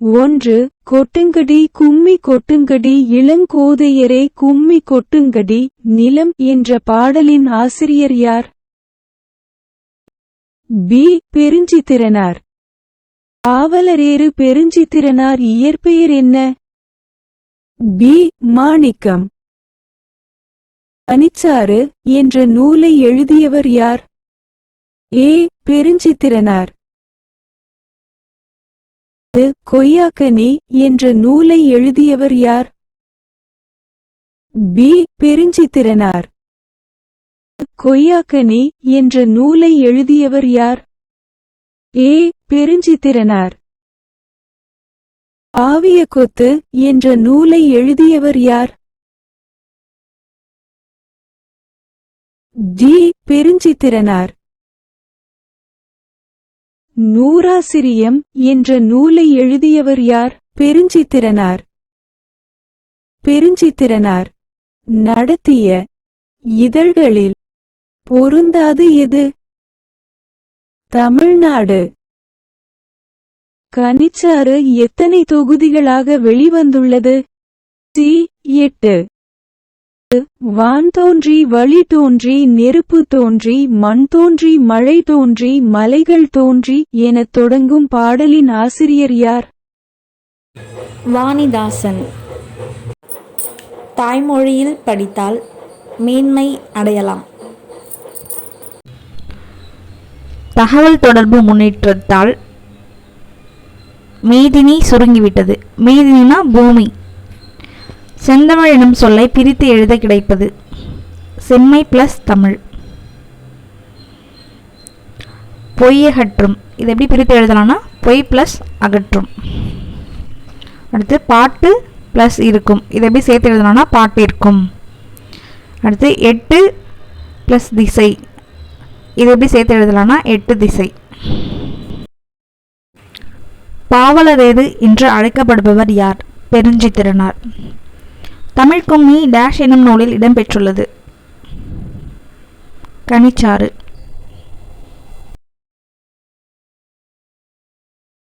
ஒன்று கொட்டுங்கடி கும்மி கொட்டுங்கடி இளங்கோதையரே கும்மி கொட்டுங்கடி நிலம் என்ற பாடலின் ஆசிரியர் யார்? பி. பெருஞ்சித்திரனார். பாவலரேறு பெருஞ்சித்திரனார் இயற்பெயர் என்ன? பி. மாணிக்கம். பனிச்சாறு என்ற நூலை எழுதியவர் யார்? ஏ. பெருஞ்சித்திரனார். அது கொய்யாக்கனி என்ற நூலை எழுதியவர் யார்? பி. பெருஞ்சித்திரனார். கொய்யாக்கனி என்ற நூலை எழுதியவர் யார்? ஏ. பெருஞ்சித்திரனார். ஆவிய கொத்து என்ற நூலை எழுதியவர் யார்? டி. பெருஞ்சித்திரனார். நூறாசிரியம் என்ற நூலை எழுதியவர் யார்? பெருஞ்சித்திரனார். பெருஞ்சித்திரனார் நடத்திய இதழ்களில் பொருந்தாது எது? தமிழ்நாடு. கனிச்சாறு எத்தனை தொகுதிகளாக வெளிவந்துள்ளது? சி எட்டு. வான் தோன்றி வழி தோன்றி நெருப்பு தோன்றி மண் தோன்றி மழை தோன்றி மலைகள் தோன்றி எனத் தொடங்கும் பாடலின் ஆசிரியர் யார்? வாணிதாசன். தாய்மொழியில் படித்தால் மேன்மை அடையலாம். தகவல் தொடர்பு முன்னேற்றத்தால் மேதினி சுருங்கிவிட்டது. மேதினினா பூமி. செந்தமிழ் எனும் சொல்லை பிரித்து எழுத கிடைப்பது. செம்மை பிளஸ் தமிழ். பொய்யகற்றும் இது எப்படி பிரித்து எழுதலாம்னா பொய் ப்ளஸ் அகற்றும். அடுத்து பாட்டு ப்ளஸ் இருக்கும். இதை எப்படி சேர்த்து எழுதலாம்னா பாட்டு இருக்கும் அடுத்து எட்டு ப்ளஸ் திசை. இதை எப்படி சேர்த்து எழுதலாம்னா எட்டு திசை. பாவலரேது என்று அழைக்கப்படுபவர் யார்? பெருஞ்சித்திரனார். தமிழ் கும்மி டேஷ் எனும் நூலில் இடம்பெற்றுள்ளது. கனிச்சாறு.